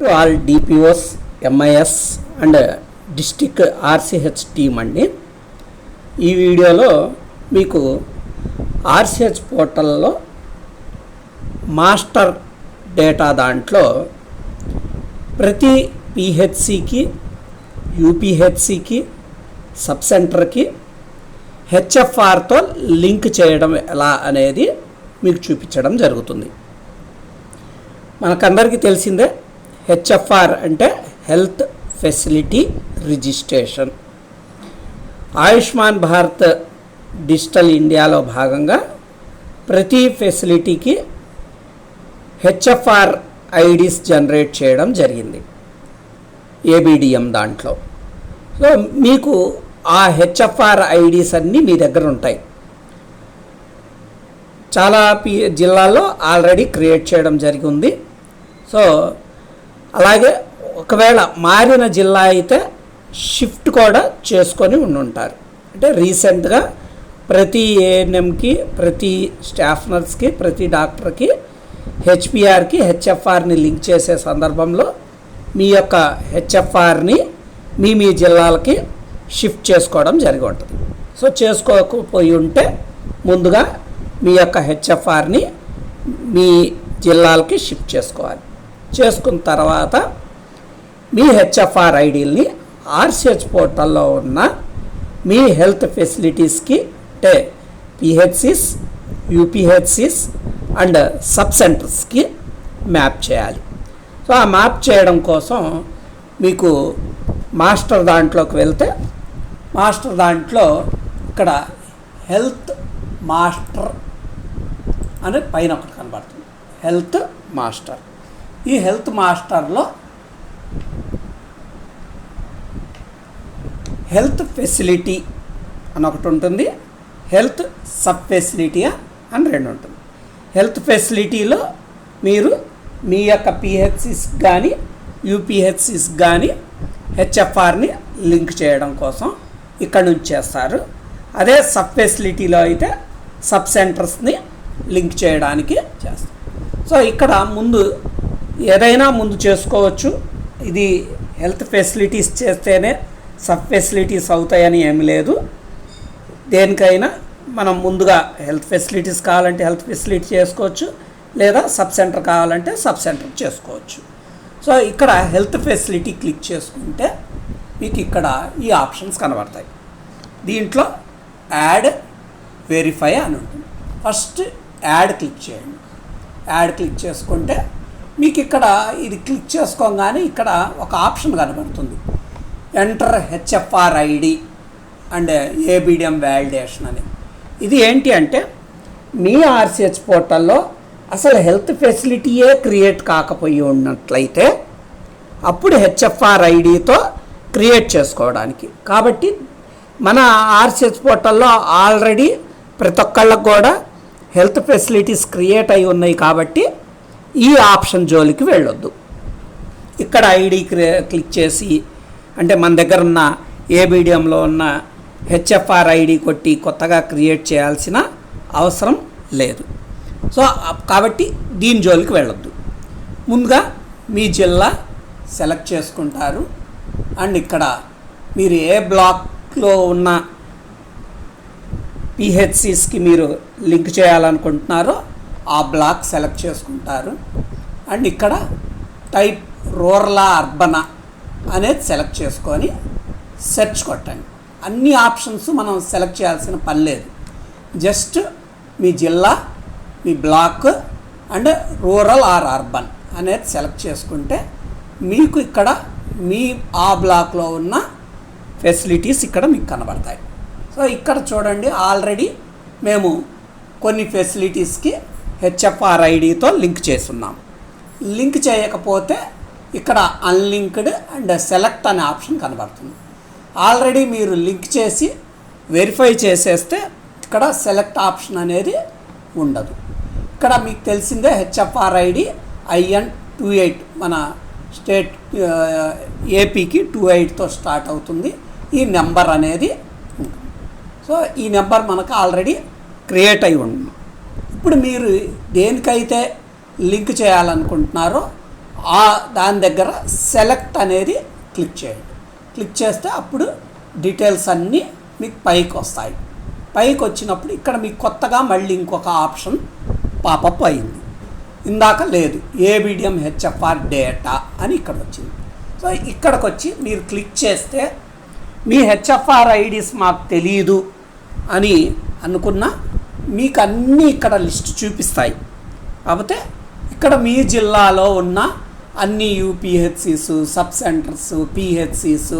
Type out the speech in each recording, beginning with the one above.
To all DPOs MIS and district RCH team అండి. ఈ వీడియోలో మీకు ఆర్సిహెచ్ పోర్టల్లో మాస్టర్ డేటా దాంట్లో ప్రతి పిహెచ్సికి యూపీహెచ్సికి సబ్ సెంటర్కి హెచ్ఎఫ్ఆర్తో లింక్ చేయడం ఎలా అనేది మీకు చూపించడం జరుగుతుంది. మనకందరికీ తెలిసిందే హెచ్ఎఫ్ఆర్ అంటే health facility registration. Ayushman Bharat digital ఇండియాలో భాగంగా ప్రతి ఫెసిలిటీకి హెచ్ఎఫ్ఆర్ ఐడీస్ జనరేట్ చేయడం జరిగింది. ఏబిడిఎం దాంట్లో. సో మీకు ఆ హెచ్ఎఫ్ఆర్ ఐడీస్ అన్నీ మీ దగ్గర ఉంటాయి. చాలా పి జిల్లాల్లో ఆల్రెడీ క్రియేట్ చేయడం జరిగింది సో అలాగే ఒకవేళ మారిన జిల్లా అయితే షిఫ్ట్ కూడా చేసుకొని ఉండుంటారు. అంటే రీసెంట్గా ప్రతి ఏఎన్ఎంకి ప్రతి స్టాఫ్ నర్స్కి ప్రతి డాక్టర్కి హెచ్పిఆర్కి హెచ్ఎఫ్ఆర్ని లింక్ చేసే సందర్భంలో మీ యొక్క హెచ్ఎఫ్ఆర్ని మీ మీ జిల్లాలకి షిఫ్ట్ చేసుకోవడం జరిగి ఉంటుంది. సో చేసుకోకపోయి ఉంటే ముందుగా మీ యొక్క హెచ్ఎఫ్ఆర్ని మీ జిల్లాలకి షిఫ్ట్ చేసుకోవాలి. చేసుకున్న తర్వాత మీ హెచ్ఎఫ్ఆర్ ఐడీల్ని ఆర్సిహెచ్ పోర్టల్లో ఉన్న మీ హెల్త్ ఫెసిలిటీస్కి అంటే పిహెచ్సిస్ యూపీహెచ్సిస్ అండ్ సబ్ సెంటర్స్కి మ్యాప్ చేయాలి. సో ఆ మ్యాప్ చేయడం కోసం మీకు మాస్టర్ దాంట్లోకి వెళ్తే మాస్టర్ దాంట్లో ఇక్కడ హెల్త్ మాస్టర్ అని పైన ఒకటి కనబడుతుంది. Health master. ఈ హెల్త్ మాస్టర్లో హెల్త్ ఫెసిలిటీ అని ఒకటి ఉంటుంది. హెల్త్ సబ్ ఫెసిలిటీ అని రెండు ఉంటుంది. హెల్త్ ఫెసిలిటీలో మీరు మీ యొక్క పిహెచ్సిస్ కానీ యూపీహెచ్సిస్ కానీ హెచ్ఎఫ్ఆర్ని లింక్ చేయడం కోసం ఇక్కడ నుంచి చేస్తారు. అదే సబ్ ఫెసిలిటీలో అయితే సబ్ సెంటర్స్ని లింక్ చేయడానికి చేస్తారు. సో ఇక్కడ ముందు ఏదైనా ముందు చేసుకోవచ్చు. ఇది హెల్త్ ఫెసిలిటీస్ చేస్తేనే సబ్ ఫెసిలిటీస్ అవుతాయని ఏమి లేదు. దేనికైనా మనం ముందుగా హెల్త్ ఫెసిలిటీస్ కావాలంటే హెల్త్ ఫెసిలిటీ చేసుకోవచ్చు. లేదా సబ్ సెంటర్ కావాలంటే సబ్ సెంటర్ చేసుకోవచ్చు. సో ఇక్కడ హెల్త్ ఫెసిలిటీ క్లిక్ చేసుకుంటే మీకు ఇక్కడ ఈ ఆప్షన్స్ కనబడతాయి. దీంట్లో యాడ్ వెరిఫై అని ఉంటుంది. ఫస్ట్ యాడ్ క్లిక్ చేయండి. యాడ్ క్లిక్ చేసుకుంటే మీకు ఇక్కడ ఇది క్లిక్ చేసుకోగానే ఇక్కడ ఒక ఆప్షన్ కనబడుతుంది. Enter HFR ID and ABDM validation అని. ఇది ఏంటి అంటే మీ ఆర్సిహెచ్ పోర్టల్లో అసలు హెల్త్ ఫెసిలిటీయే క్రియేట్ కాకపోయి ఉన్నట్లయితే అప్పుడు హెచ్ఎఫ్ఆర్ ఐడితో క్రియేట్ చేసుకోవడానికి. కాబట్టి మన ఆర్సిహెచ్ పోర్టల్లో ఆల్రెడీ ప్రతి ఒక్కళ్ళకు కూడా హెల్త్ ఫెసిలిటీస్ క్రియేట్ అయి ఉన్నాయి కాబట్టి ఈ ఆప్షన్ జోలికి వెళ్ళొద్దు. ఇక్కడ ఐడి క్లిక్ చేసి అంటే మన దగ్గర ఉన్న ఏబిడిఎంలో ఉన్న హెచ్ఎఫ్ఆర్ ఐడి కొట్టి కొత్తగా క్రియేట్ చేయాల్సిన అవసరం లేదు. సో కాబట్టి దీని జోలికి వెళ్ళొద్దు. ముందుగా మీ జిల్లా సెలెక్ట్ చేసుకుంటారు. అండ్ ఇక్కడ మీరు ఏ బ్లాక్లో ఉన్న పిహెచ్సిస్కి మీరు లింక్ చేయాలనుకుంటున్నారో ఆ బ్లాక్ సెలెక్ట్ చేసుకుంటారు. అండ్ ఇక్కడ టైప్ రూరలా అర్బనా అనేది సెలెక్ట్ చేసుకొని సెర్చ్ కొట్టండి. అన్ని ఆప్షన్స్ మనం సెలెక్ట్ చేయాల్సిన పని లేదు. జస్ట్ మీ జిల్లా మీ block and rural or urban అనేది సెలెక్ట్ చేసుకుంటే మీకు ఇక్కడ మీ ఆ బ్లాక్లో ఉన్న ఫెసిలిటీస్ ఇక్కడ మీకు కనబడతాయి. సో ఇక్కడ చూడండి ఆల్రెడీ మేము కొన్ని ఫెసిలిటీస్కి హెచ్ఎఫ్ఆర్ ఐడితో లింక్ చేస్తున్నాం. లింక్ చేయకపోతే ఇక్కడ అన్లింక్డ్ అండ్ సెలెక్ట్ అనే ఆప్షన్ కనబడుతుంది. ఆల్రెడీ మీరు లింక్ చేసి వెరిఫై చేసేస్తే ఇక్కడ సెలెక్ట్ ఆప్షన్ అనేది ఉండదు. ఇక్కడ మీకు తెలిసిందే HFR ID IN two eight మన స్టేట్ ఏపీకి టూ ఎయిట్తో స్టార్ట్ అవుతుంది. ఈ నెంబర్ అనేది సో ఈ నెంబర్ మనకు ఆల్రెడీ క్రియేట్ అయి ఉంది. ఇప్పుడు మీరు దేనికైతే లింక్ చేయాలనుకుంటున్నారో ఆ దాని దగ్గర సెలెక్ట్ అనేది క్లిక్ చేయండి. క్లిక్ చేస్తే అప్పుడు డీటెయిల్స్ అన్నీ మీకు పైకి వస్తాయి. పైకి వచ్చినప్పుడు ఇక్కడ మీకు కొత్తగా మళ్ళీ ఇంకొక ఆప్షన్ పాపప్ అయింది. ఇందాక లేదు ఏబిడిఎం హెచ్ఎఫ్ఆర్ డేటా అని ఇక్కడ వచ్చింది. సో ఇక్కడికి వచ్చి మీరు క్లిక్ చేస్తే మీ హెచ్ఎఫ్ఆర్ ఐడీస్ మాకు తెలియదు అని అనుకున్నా మీకు అన్నీ ఇక్కడ లిస్ట్ చూపిస్తాయి. కాకపోతే ఇక్కడ మీ జిల్లాలో ఉన్న అన్ని యూపీహెచ్సిస్ సబ్ సెంటర్స్ పిహెచ్సిస్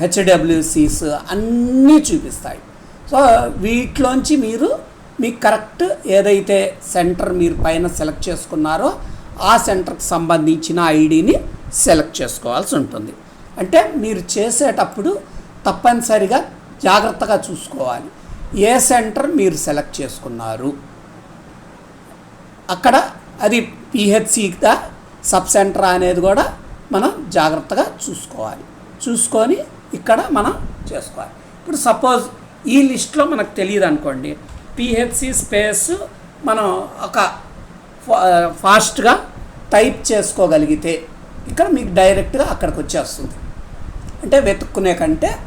హెచ్డబ్ల్యూసిస్ అన్నీ చూపిస్తాయి. సో వీటిలోంచి మీరు మీకు కరెక్ట్ ఏదైతే సెంటర్ మీరు పైన సెలెక్ట్ చేసుకున్నారో ఆ సెంటర్కి సంబంధించిన ఐడిని సెలెక్ట్ చేసుకోవాల్సి ఉంటుంది. అంటే మీరు చేసేటప్పుడు తప్పనిసరిగా జాగ్రత్తగా చూసుకోవాలి. ఏ సెంటర్ మీరు సెలెక్ట్ చేసుకున్నారు? అక్కడ అది పిహెచ్సిగా సబ్ సెంటర్ అనేది కూడా మనం జాగ్రత్తగా చూసుకోవాలి. చూసుకొని ఇక్కడ మనం చేసుకోవాలి. ఇప్పుడు సపోజ్ ఈ లిస్ట్లో మనకు తెలియదు అనుకోండి. పిహెచ్సి స్పేస్ మనం ఒక ఫా- ఫాస్ట్గా టైప్ చేసుకోగలిగితే ఇక్కడ మీకు డైరెక్ట్గా అక్కడికి వచ్చేస్తుంది. అంటే వెతుక్కునే కంటే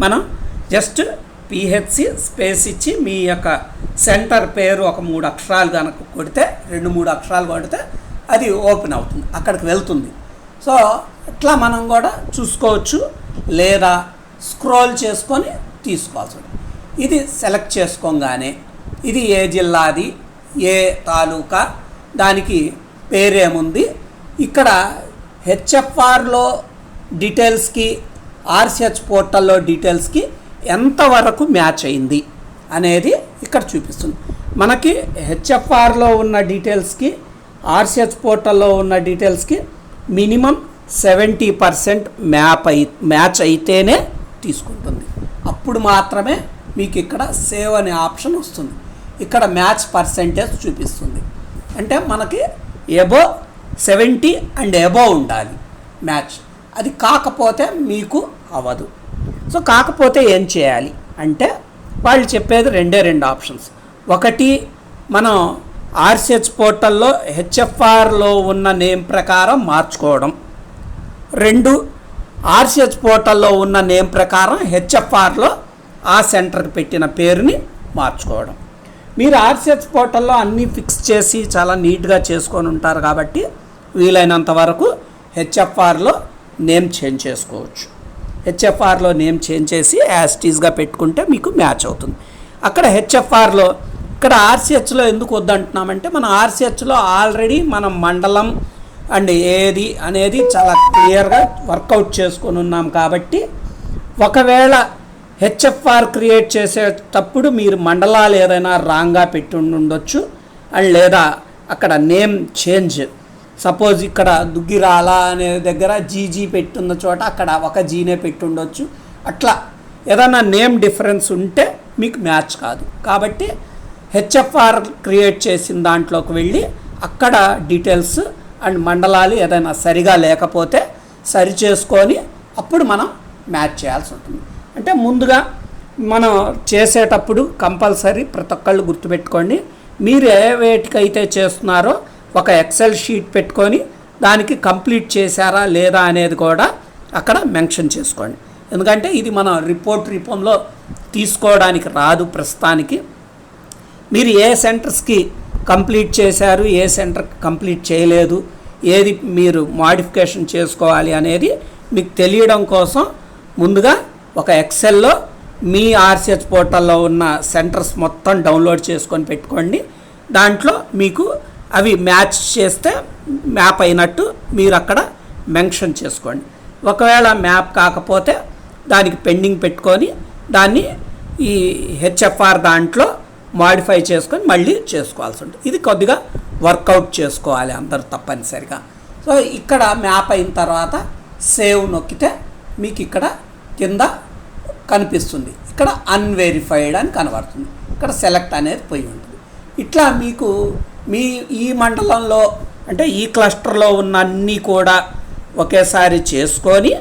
మనం జస్ట్ పిహెచ్సి స్పేస్ ఇచ్చి మీ యొక్క సెంటర్ పేరు ఒక మూడు అక్షరాలు కనుక కొడితే రెండు మూడు అక్షరాలు కొడితే అది ఓపెన్ అవుతుంది అక్కడికి వెళ్తుంది. సో ఇట్లా మనం కూడా చూసుకోవచ్చు లేదా స్క్రోల్ చేసుకొని తీసుకోవాల్సి ఉంటుంది ఇది సెలెక్ట్ చేసుకోగానే ఇది ఏ జిల్లాది ఏ తాలూకా దానికి పేరేముంది ఇక్కడ హెచ్ఎఫ్ఆర్లో డీటెయిల్స్కి ఆర్సిహెచ్ పోర్టల్లో డీటెయిల్స్కి ఎంతవరకు మ్యాచ్ అయింది అనేది ఇక్కడ చూపిస్తుంది. మనకి హెచ్ఎఫ్ఆర్లో ఉన్న డీటెయిల్స్కి ఆర్సిహెచ్ పోర్టల్లో ఉన్న డీటెయిల్స్కి మినిమం సెవెంటీ పర్సెంట్ మ్యాప్ అయి మ్యాచ్ అయితేనే తీసుకుంటుంది. అప్పుడు మాత్రమే మీకు ఇక్కడ సేవ్ అనే ఆప్షన్ వస్తుంది. ఇక్కడ మ్యాచ్ పర్సెంటేజ్ చూపిస్తుంది. అంటే మనకి ఎబో సెవెంటీ అండ్ ఎబో ఉండాలి మ్యాచ్. అది కాకపోతే మీకు అవ్వదు. సో కాకపోతే ఏం చేయాలి అంటే వాళ్ళు చెప్పేది రెండే రెండు ఆప్షన్స్. ఒకటి మనం ఆర్సిహెచ్ పోర్టల్లో హెచ్ఎఫ్ఆర్లో ఉన్న నేమ్ ప్రకారం మార్చుకోవడం. రెండు ఆర్సిహెచ్ పోర్టల్లో ఉన్న నేమ్ ప్రకారం హెచ్ఎఫ్ఆర్లో ఆ సెంటర్ పెట్టిన పేరుని మార్చుకోవడం. మీరు ఆర్సిహెచ్ పోర్టల్లో అన్నీ ఫిక్స్ చేసి చాలా నీట్గా చేసుకొని ఉంటారు కాబట్టి వీలైనంత వరకు హెచ్ఎఫ్ఆర్లో నేమ్ చేంజ్ చేసుకోవచ్చు. హెచ్ఎఫ్ఆర్లో నేమ్ చేంజ్ చేసి యాస్టీస్గా పెట్టుకుంటే మీకు మ్యాచ్ అవుతుంది. అక్కడ హెచ్ఎఫ్ఆర్లో ఇక్కడ ఆర్సిహెచ్లో ఎందుకు వద్దంటున్నామంటే మన ఆర్సిహెచ్లో ఆల్రెడీ మనం మండలం అండ్ ఏది అనేది చాలా క్లియర్గా వర్కౌట్ చేసుకొని ఉన్నాం కాబట్టి ఒకవేళ హెచ్ఎఫ్ఆర్ క్రియేట్ చేసేటప్పుడు మీరు మండలాలు ఏదైనా రాంగ్గా పెట్టి ఉండొచ్చు అండ్ లేదా అక్కడ నేమ్ చేంజ్ సపోజ్ ఇక్కడ దుగ్గిరాల అనే దగ్గర జీజీ పెట్టున్న చోట అక్కడ ఒక జీనే పెట్టి ఉండొచ్చు అట్లా ఏదైనా నేమ్ డిఫరెన్స్ ఉంటే మీకు మ్యాచ్ కాదు. కాబట్టి హెచ్ఎఫ్ఆర్ క్రియేట్ చేసిన దాంట్లోకి వెళ్ళి అక్కడ డీటెయిల్స్ అండ్ మండలాలు ఏదైనా సరిగా లేకపోతే సరి చేసుకొని అప్పుడు మనం మ్యాచ్ చేయాల్సి ఉంటుంది అంటే ముందుగా మనం చేసేటప్పుడు కంపల్సరీ ప్రతి ఒక్కళ్ళు గుర్తుపెట్టుకోండి. మీరు ఏ వేటికైతే చేస్తున్నారో ఒక ఎక్సెల్ షీట్ పెట్టుకొని దానికి కంప్లీట్ చేశారా లేదా అనేది కూడా అక్కడ మెన్షన్ చేసుకోండి. ఎందుకంటే ఇది మనం రిపోర్ట్ రూపంలో తీసుకోవడానికి రాదు ప్రస్తుతానికి. మీరు ఏ సెంటర్స్కి కంప్లీట్ చేశారు ఏ సెంటర్కి కంప్లీట్ చేయలేదు ఏది మీరు మాడిఫికేషన్ చేసుకోవాలి అనేది మీకు తెలియడం కోసం ముందుగా ఒక ఎక్సెల్లో మీ ఆర్సిహెచ్ పోర్టల్లో ఉన్న సెంటర్స్ మొత్తం డౌన్లోడ్ చేసుకొని పెట్టుకోండి. దాంట్లో మీకు అవి మ్యాచ్ చేస్తే మ్యాప్ అయినట్టు మీరు అక్కడ మెన్షన్ చేసుకోండి. ఒకవేళ మ్యాప్ కాకపోతే దానికి పెండింగ్ పెట్టుకొని దాన్ని ఈ హెచ్ఎఫ్ఆర్ దాంట్లో మాడిఫై చేసుకొని మళ్ళీ చేసుకోవాల్సి ఉంటుంది. ఇది కొద్దిగా వర్కౌట్ చేసుకోవాలి అందరూ తప్పనిసరిగా. సో ఇక్కడ మ్యాప్ అయిన తర్వాత సేవ్ నొక్కితే మీకు ఇక్కడ కింద కనిపిస్తుంది. ఇక్కడ అన్వెరిఫైడ్ అని కనబడుతుంది. ఇక్కడ సెలెక్ట్ అనేది పోయి ఉంటుంది. ఇట్లా మీకు మీ ఈ మండలంలో అంటే ఈ క్లస్టర్లో ఉన్న అన్నీ కూడా ఒకేసారి చేసుకొని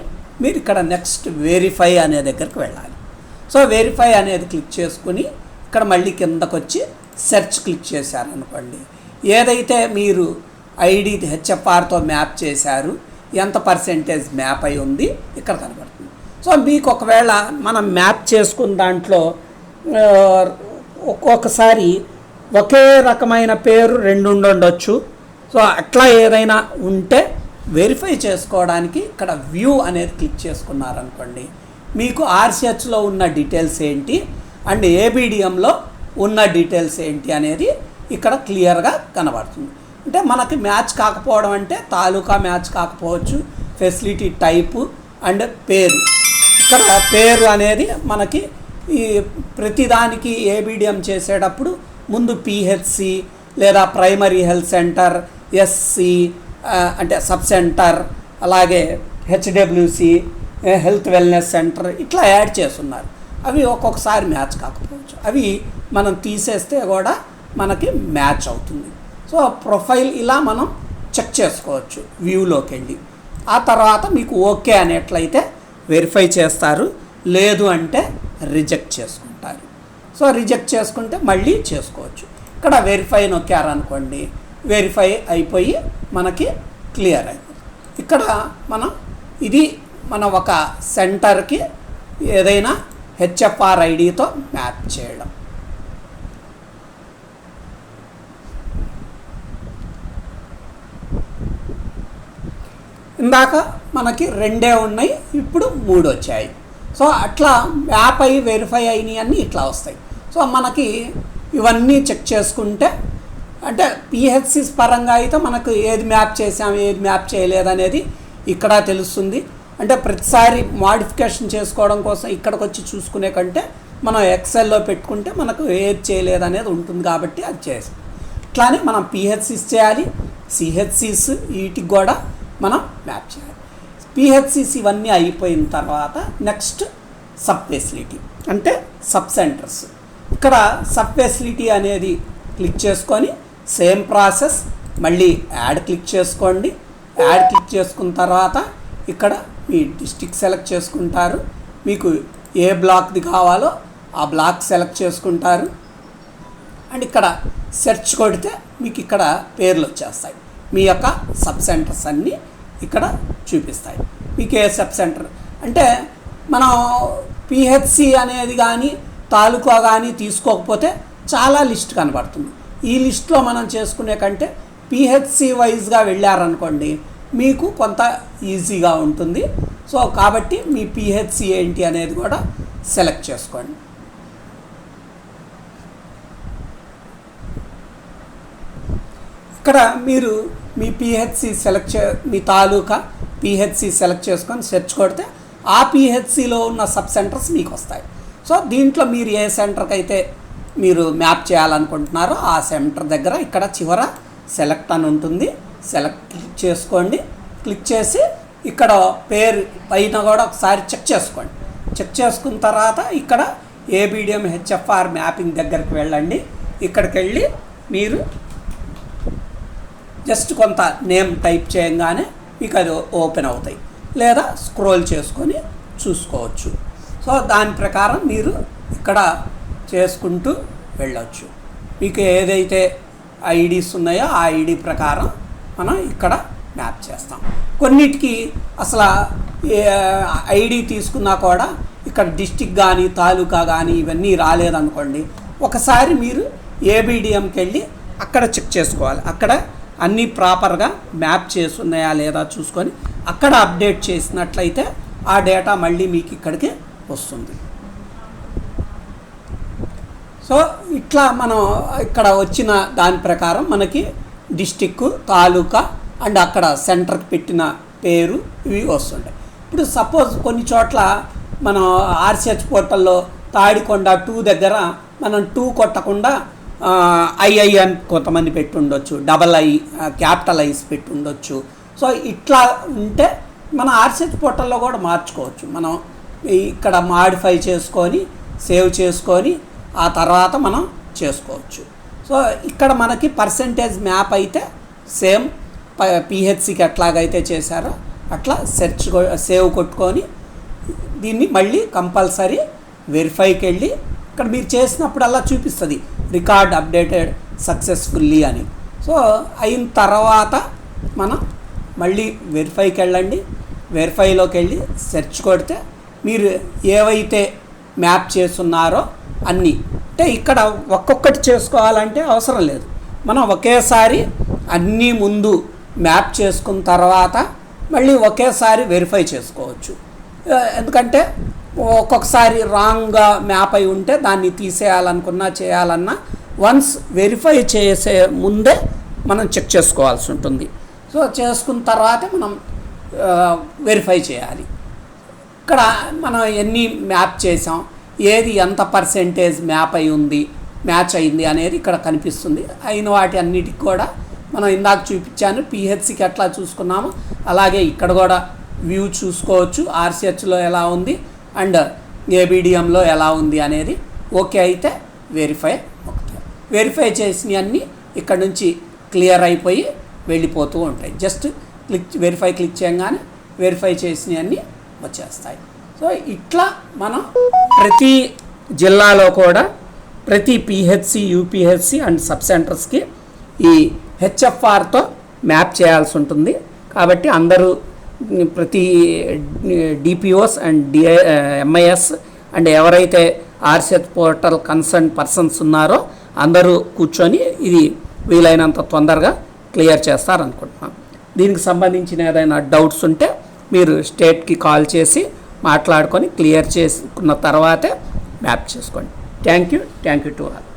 మీరు ఇక్కడ నెక్స్ట్ వెరిఫై అనే దగ్గరికి వెళ్ళాలి. సో వెరిఫై అనేది క్లిక్ చేసుకుని ఇక్కడ మళ్ళీ కిందకు వచ్చి సెర్చ్ క్లిక్ చేశారనుకోండి. ఏదైతే మీరు ఐడి హెచ్ఎఫ్ఆర్తో మ్యాప్ చేశారు ఎంత పర్సెంటేజ్ మ్యాప్ అయి ఉంది ఇక్కడ కనబడుతుంది. సో మీకు ఒకవేళ మనం మ్యాప్ చేసుకున్న దాంట్లో ఒక్కొక్కసారి ఒకే రకమైన పేరు రెండు ఉండొచ్చు సో అట్లా ఏదైనా ఉంటే వెరిఫై చేసుకోవడానికి ఇక్కడ వ్యూ అనేది క్లిక్ చేసుకున్నారనుకోండి. మీకు ఆర్సిహెచ్లో ఉన్న డీటెయిల్స్ ఏంటి? అండ్ ఏబిడిఎంలో ఉన్న డీటెయిల్స్ ఏంటి అనేది ఇక్కడ క్లియర్గా కనబడుతుంది. అంటే మనకి మ్యాచ్ కాకపోవడం అంటే తాలూకా మ్యాచ్ కాకపోవచ్చు ఫెసిలిటీ టైపు అండ్ పేరు. ఇక్కడ పేరు అనేది మనకి ఈ ప్రతిదానికి ఏబిడిఎం చేసేటప్పుడు ముందు పిహెచ్సి లేదా ప్రైమరీ హెల్త్ సెంటర్ ఎస్సి అంటే సబ్ సెంటర్ అలాగే హెచ్డబ్ల్యూసి హెల్త్ వెల్నెస్ సెంటర్ ఇట్లా యాడ్ చేస్తున్నారు. అవి ఒక్కొక్కసారి మ్యాచ్ కాకపోవచ్చు. అవి మనం తీసేస్తే కూడా మనకి మ్యాచ్ అవుతుంది. సో ప్రొఫైల్ ఇలా మనం చెక్ చేసుకోవచ్చు వ్యూలోకి వెళ్ళి. ఆ తర్వాత మీకు ఓకే అనేట్లయితే వెరిఫై చేస్తారు. లేదు అంటే రిజెక్ట్ చేసుకుంటారు సో రిజెక్ట్ చేసుకుంటే మళ్ళీ చేసుకోవచ్చు. ఇక్కడ వెరిఫై నొక్కారనుకోండి వెరిఫై అయిపోయి మనకి క్లియర్ అయిపోతుంది. ఇక్కడ మనం ఇది మన ఒక సెంటర్కి ఏదైనా హెచ్ఎఫ్ఆర్ ఐడితో మ్యాప్ చేయడం. ఇందాక మనకి రెండే ఉన్నాయి ఇప్పుడు మూడు వచ్చాయి సో అట్లా మ్యాప్ అయ్యి వెరిఫై అయినవి అన్నీ ఇట్లా వస్తాయి. సో మనకి ఇవన్నీ చెక్ చేసుకుంటే అంటే పిహెచ్సిస్ పరంగా అయితే మనకు ఏది మ్యాప్ చేసాం ఏది మ్యాప్ చేయలేదు అనేది ఇక్కడ తెలుస్తుంది. అంటే ప్రతిసారి మాడిఫికేషన్ చేసుకోవడం కోసం ఇక్కడికి వచ్చి చూసుకునే కంటే మనం ఎక్సెల్లో పెట్టుకుంటే మనకు ఏది చేయలేదు అనేది ఉంటుంది కాబట్టి అది చేస్తాం అట్లానే మనం పిహెచ్సిస్ చేయాలి సిహెచ్సిస్ వీటికి కూడా మనం మ్యాప్ చేయాలి. పిహెచ్సిస్ ఇవన్నీ అయిపోయిన తర్వాత నెక్స్ట్ సబ్ ఫెసిలిటీ అంటే సబ్ సెంటర్స్. ఇక్కడ సబ్ ఫెసిలిటీ అనేది క్లిక్ చేసుకొని సేమ్ ప్రాసెస్ మళ్ళీ యాడ్ క్లిక్ చేసుకోండి. యాడ్ క్లిక్ చేసుకున్న తర్వాత ఇక్కడ మీ డిస్టిక్ సెలెక్ట్ చేసుకుంటారు. మీకు ఏ బ్లాక్ది కావాలో ఆ బ్లాక్ సెలెక్ట్ చేసుకుంటారు. అండ్ ఇక్కడ సెర్చ్ కొడితే మీకు ఇక్కడ పేర్లు వచ్చేస్తాయి. మీ యొక్క సబ్ సెంటర్స్ అన్నీ ఇక్కడ చూపిస్తాయి. మీకు ఏ సబ్ సెంటర్ అంటే మనం పిహెచ్సి అనేది కానీ తాలూకా కానీ తీసుకోకపోతే చాలా లిస్ట్ కనబడుతుంది. ఈ లిస్ట్లో మనం చేసుకునే కంటే పిహెచ్సి వైజ్గా వెళ్ళారనుకోండి మీకు కొంత ఈజీగా ఉంటుంది. సో కాబట్టి మీ పిహెచ్సి ఏంటి అనేది కూడా సెలెక్ట్ చేసుకోండి. ఇక్కడ మీరు మీ పిహెచ్సి సెలెక్ట్ చే మీ తాలూకా పిహెచ్సి సెలెక్ట్ చేసుకొని సెర్చ్ కొడితే ఆ పిహెచ్సిలో ఉన్న సబ్ సెంటర్స్ మీకు వస్తాయి. సో దీంట్లో మీరు ఏ సెంటర్కి అయితే మీరు మ్యాప్ చేయాలనుకుంటున్నారో ఆ సెంటర్ దగ్గర ఇక్కడ చివర సెలెక్ట్ అని ఉంటుంది. సెలెక్ట్ క్లిక్ చేసుకోండి. క్లిక్ చేసి ఇక్కడ పేరు పైన కూడా ఒకసారి చెక్ చేసుకోండి. చెక్ చేసుకున్న తర్వాత ఇక్కడ ఏబిడిఎం హెచ్ఎఫ్ఆర్ మ్యాపింగ్ దగ్గరికి వెళ్ళండి. ఇక్కడికి వెళ్ళి మీరు జస్ట్ కొంత నేమ్ టైప్ చేయగానే మీకు అది ఓపెన్ అవుతాయి. లేదా స్క్రోల్ చేసుకొని చూసుకోవచ్చు. సో దాని ప్రకారం మీరు ఇక్కడ చేసుకుంటూ వెళ్ళవచ్చు మీకు ఏదైతే ఐడీస్ ఉన్నాయో ఆ ఐడి ప్రకారం మనం ఇక్కడ మ్యాప్ చేస్తాం. కొన్నిటికి అసలు ఐడి తీసుకున్నా కూడా ఇక్కడ డిస్టిక్ కానీ తాలూకా కానీ ఇవన్నీ రాలేదనుకోండి ఒకసారి మీరు ఏబిడిఎంకి వెళ్ళి అక్కడ చెక్ చేసుకోవాలి. అక్కడ అన్నీ ప్రాపర్గా మ్యాప్ చేస్తున్నాయా లేదా చూసుకొని అక్కడ అప్డేట్ చేసినట్లయితే ఆ డేటా మళ్ళీ మీకు ఇక్కడికి వస్తుంది. సో ఇట్లా మనం ఇక్కడ వచ్చిన దాని ప్రకారం మనకి డిస్టిక్ తాలూకా అండ్ అక్కడ సెంటర్కి పెట్టిన పేరు ఇవి వస్తుంటాయి. ఇప్పుడు సపోజ్ కొన్ని చోట్ల మనం ఆర్సిహెచ్ పోర్టల్లో తాడికొండ టూ దగ్గర మనం టూ కొట్టకుండా ఐఐ అని కొంతమంది పెట్టి ఉండొచ్చు డబల్ ఐ క్యాపిటల్ ఐస్ పెట్టి ఉండొచ్చు సో ఇట్లా ఉంటే మన ఆర్సిహెచ్ పోర్టల్లో కూడా మార్చుకోవచ్చు. మనం ఇక్కడ మాడిఫై చేసుకొని సేవ్ చేసుకొని ఆ తర్వాత మనం చేసుకోవచ్చు. సో ఇక్కడ మనకి పర్సంటేజ్ మ్యాప్ అయితే సేమ్ పిహెచ్సికి ఎట్లాగైతే చేశారో అట్లా సెర్చ్ సేవ్ కొట్టుకొని దీన్ని మళ్ళీ కంపల్సరీ వెరిఫైకి వెళ్ళి ఇక్కడ మీరు చేసినప్పుడల్లా చూపిస్తుంది. రికార్డ్ అప్డేటెడ్ సక్సెస్ఫుల్లీ అని. సో అయిన తర్వాత మనం మళ్ళీ వెరిఫైకి వెళ్ళండి. వెరిఫైలోకి వెళ్ళి సెర్చ్ కొడితే మీరు ఏవైతే మ్యాప్ చేస్తున్నారో అన్నీ. అంటే ఇక్కడ ఒక్కొక్కటి చేసుకోవాలంటే అవసరం లేదు. మనం ఒకేసారి అన్నీ ముందు మ్యాప్ చేసుకున్న తర్వాత మళ్ళీ ఒకేసారి వెరిఫై చేసుకోవచ్చు. ఎందుకంటే ఒక్కొక్కసారి రాంగ్గా మ్యాప్ అయి ఉంటే దాన్ని తీసేయాలనుకున్నా చేయాలన్నా వన్స్ వెరిఫై చేసే ముందే మనం చెక్ చేసుకోవాల్సి ఉంటుంది. సో చేసుకున్న తర్వాతే మనం వెరిఫై చేయాలి. ఇక్కడ మనం ఎన్ని మ్యాప్ చేసాం ఏది ఎంత పర్సెంటేజ్ మ్యాప్ అయి ఉంది మ్యాచ్ అయింది అనేది ఇక్కడ కనిపిస్తుంది. అయిన వాటి అన్నిటికి కూడా మనం ఇందాక చూపించాను పిహెచ్సికి ఎట్లా చూసుకున్నాము అలాగే ఇక్కడ కూడా వ్యూ చూసుకోవచ్చు ఆర్సిహెచ్లో ఎలా ఉంది అండ్ ఏబిడిఎంలో ఎలా ఉంది అనేది ఓకే అయితే వెరిఫై ఒకటి. వెరిఫై చేసినవి అన్నీ ఇక్కడ నుంచి క్లియర్ అయిపోయి వెళ్ళిపోతూ ఉంటాయి. జస్ట్ క్లిక్ వెరిఫై క్లిక్ చేయగానే వెరిఫై చేసినవన్నీ వచ్చేస్తాయి. సో ఇట్లా మనం ప్రతి జిల్లాలో కూడా ప్రతి పిహెచ్సి యూపీహెచ్సి అండ్ సబ్ సెంటర్స్కి ఈ హెచ్ఎఫ్ఆర్తో మ్యాప్ చేయాల్సి ఉంటుంది. కాబట్టి అందరూ ప్రతి DPOs and DI MIS and ఎవరైతే ఆర్సెట్ పోర్టల్ కన్సర్న్ పర్సన్స్ ఉన్నారో అందరూ కూర్చొని ఇది వీలైనంత తొందరగా క్లియర్ చేస్తారనుకుంటున్నాం. దీనికి సంబంధించిన ఏదైనా డౌట్స్ ఉంటే మీరు స్టేట్కి కాల్ చేసి మాట్లాడుకొని క్లియర్ చేసుకున్న తర్వాతే మ్యాప్ చేసుకోండి. Thank you. Thank you to all.